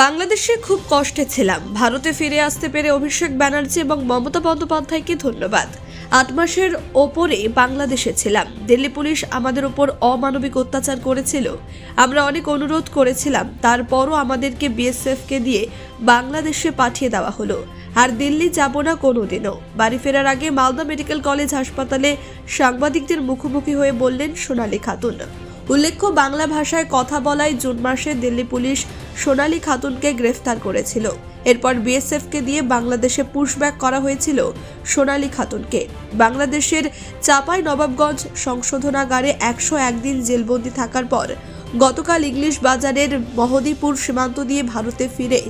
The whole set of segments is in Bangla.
বাংলাদেশে খুব কষ্টে ছিলাম। ভারতে ফিরে আসতে পেরে অভিষেক ব্যানার্জি এবং মমতা বন্দ্যোপাধ্যায়কে ধন্যবাদ। আট মাসের ওপরে বাংলাদেশে ছিলাম। দিল্লি পুলিশ আমাদের ওপর অমানবিক অত্যাচার করেছিল। আমরা অনেক অনুরোধ করেছিলাম, তারপরও আমাদেরকে বিএসএফকে দিয়ে বাংলাদেশে পাঠিয়ে দেওয়া হলো। আর দিল্লি যাব না কোনোদিনও। বাড়ি ফেরার আগে মালদা মেডিকেল কলেজ হাসপাতালে সাংবাদিকদের মুখোমুখি হয়ে বললেন সোনালী খাতুন। উল্লেখ্য, বাংলা ভাষায় কথা বলায় জুন মাসে দিল্লি পুলিশ সোনালী খাতুনকে গ্রেফতার করেছিল। এরপর বিএসএফকে দিয়ে বাংলাদেশে পুশব্যাক করা হয়েছিল সোনালী খাতুনকে। বাংলাদেশের চাপাই নবাবগঞ্জ সংশোধনাগারে একশো একদিন জেলবন্দি থাকার পর গতকাল ইংলিশ বাজারের মহদীপুর সীমান্ত দিয়ে ভারতে ফিরে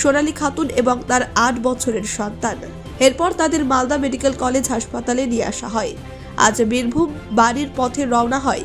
সোনালী খাতুন এবং তার আট বছরের সন্তান। এরপর তাদের মালদা মেডিকেল কলেজ হাসপাতালে নিয়ে আসা হয়। আজ বীরভূম বাড়ির পথে রওনা হয়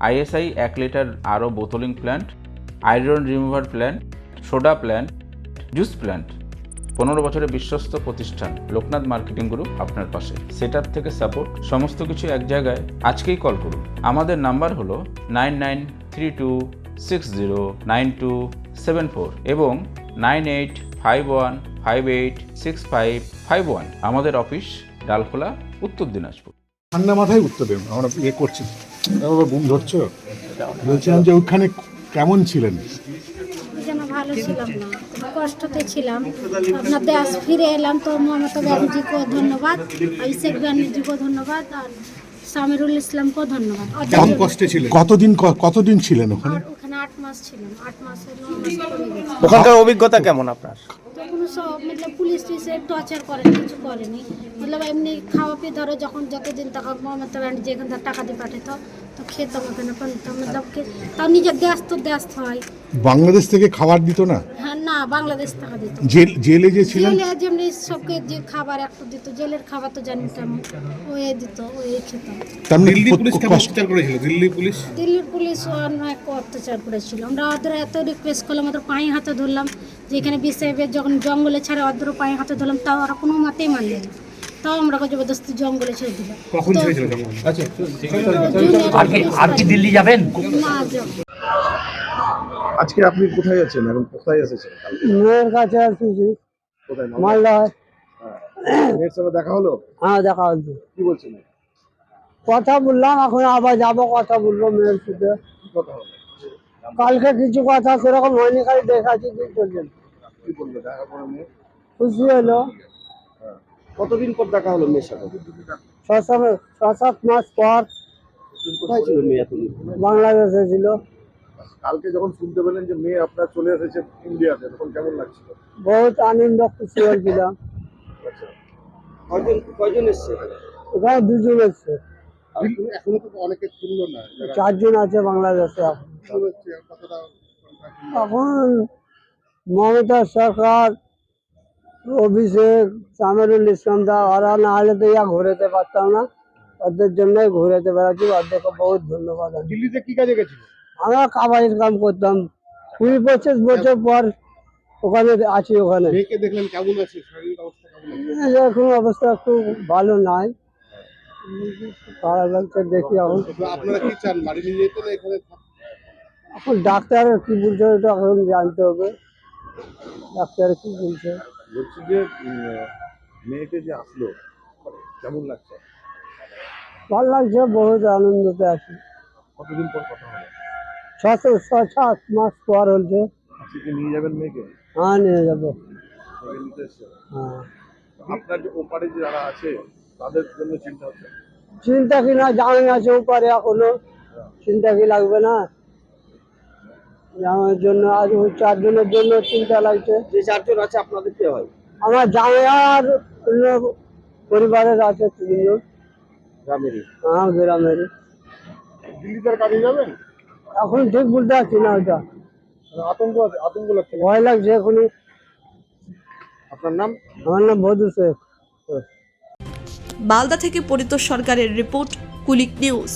আইএসআই এক লিটার আরও bottling plant, iron remover plant, soda plant, juice plant. পনেরো বছরের বিশ্বস্ত প্রতিষ্ঠান, লোকনাথ মার্কেটিং গ্রুপ আপনার পাশে। সেট থেকে সাপোর্ট, সমস্ত কিছু এক জায়গায়, আজকেই কল করুন। আমাদের নাম্বার হলো nine nine three two six zero nine two seven four এবং nine eight five one five eight six five five one. আমাদের অফিস ডালখোলা, উত্তর দিনাজপুর। ঠান্ডা মাথায় উত্তর দেবেন, আমরা ইয়ে করছি। তারপর বুম ধরছো? বলছিলাম যে ওখানে কেমন ছিলেন? যেন ভালো ছিলাম না। কষ্টতে ছিলাম। আপনার দেশ ফিরে এলাম তো মমতা ব্যানার্জিকেও ধন্যবাদ অভিষেক ব্যানার্জিকেও ধন্যবাদ আর সামিরুল ইসলামকেও ধন্যবাদ। কতদিন ক- কতদিন ছিলেন ওখানে? ওখানে আট মাস ছিলাম। আট মাসের ন মাস করে গেছে। ওখানকার অভিজ্ঞতা কেমন আপনার? কোনো সব মতলব পুলিশ টুলিশে টর্চার করে কিছু করেনি। মতলব এমনি খাওয়া পেয়ে ধরো যখন যতদিন টাকা মমতা ব্যানার্জি এখান থেকে টাকা দিয়ে পাঠাতো তো খেতাম ওখানে মতলব কি- তাও নিজের গ্যাস তো গ্যাস হয়। বাংলাদেশ থেকে খাবার দিত না? হ্যাঁ না বাংলাদেশ টাকা দিত। জেল জেলে যে ছিলেন? জেলে যেমনি সবকে যে খাবার একটু দিত জেলের খাবার তো জানি ওই দিত ওই খেতাম তার মানে দিল্লি পুলিশ কেমন কষ্ট- অত্যাচার করেছিল? দিল্লি পুলিশ? দিল্লির পুলিশ অনেক অত্যাচার করেছিল। আমরা ওদের এত রিকোয়েস্ট করলাম ওদের পায়ে হাতে ধরলাম যে এখানে বিসেফের যখন জঙ্গলে ছাড়ে ওদের পায়ে হাতে ধরলাম তাও ওরা কোনো মতেই মানলে না। তাও আমরা জবরদস্তি জঙ্গলে ছেড়ে দিলাম। কখন ছেড়েছিল জঙ্গল? তো আর কি দিল্লি যাবেন? না যাব। আজকে আপনি কোথায় আছেন এখন কোথায় এসেছেন? মেয়ের কাছে আসছি কোথায়? মালদায় মেয়ের সঙ্গে দেখা হলো? হ্যাঁ দেখা হচ্ছে কি বলছেন কথা বললাম এখন আবার যাব কথা বলব মেয়ের সাথে। কথা হলো? কালকে কিছু কথা সেরকম হয়নি খালি দেখাচ্ছি কি করছেন কি বলল? দেখা করে মেয়ে। খুশি হলো। কতদিন পর দেখা হলো মেয়ের সাথে? ছ সাত মাস পর কোথায় ছিল মেয়ে এতদিন বাংলাদেশে ছিল। কালকে যখন শুনতে পেলেন যে মেয়ে আপনার চলে এসেছে ইন্ডিয়াতে তখন কেমন লাগছিল? বহুত আনন্দ খুশি হয়েছিলাম। আচ্ছা। কয়জন এসছে ওখানে দুজন এসছে। এখনও তো অনেকে শুনলো না চারজন আছে বাংলাদেশে। এখন মমতা সরকার অভিষেক সামিরুল ইসলাম দা ওরা না হলে তো ইয়া ঘুরেতে পারতাম না। ওদের জন্যই ঘুরেতে বেড়াচ্ছি। ওদেরকে বহুত ধন্যবাদ। দিল্লিতে কি কাজে গেছিল? আমরা কাবাডির কাম করতাম। কুড়ি পঁচিশ বছর পর ওখানে আছি ওখানে। মেয়েকে দেখলেন কেমন আছে? অবস্থা এখন অবস্থা একটু ভালো নাই। খারাপ লাগছে দেখি এখন। আপনারা কি চান বাড়ি নিয়ে যেতে না এখানে এখন ডাক্তার কি বলছে ওটা এখন জানতে হবে। ডাক্তার কি বলছে? বলছি যে মেয়েকে যে আসলো কেমন লাগছে? ভালো লাগছে বহুত আনন্দতে আছি। কতদিন পর কথা হলো ছশো ছ সাত মাস পর হচ্ছে নিয়ে যাবেন মেয়েকে? হ্যাঁ নিয়ে যাব। হ্যাঁ। আপনার যে ওপারে যারা আছে তাদের জন্য চিন্তা হচ্ছে? চিন্তা কি না জামাই আছে উপরে এখনও। চিন্তা কি লাগবে না? জামাইয়ের জন্য আজ ওই চারজনের জন্য চিন্তা লাগছে। যে চারজন আছে আপনাদের কে হয়? আমার জামাই আর অন্য পরিবারের আছে তিনজন। গ্রামেরই। হ্যাঁ গ্রামের দিল্লিতে আর কাজে যাবেন? এখন ঠিক বলতে পারছি না ওটা মানে আতঙ্ক আতঙ্ক লাগছে। ভয় লাগছে এখনই। আপনার নাম? আমার নাম বদু শেখ। মালদা থেকে পরিতোষ সরকারের রিপোর্ট কুলিক নিউজ।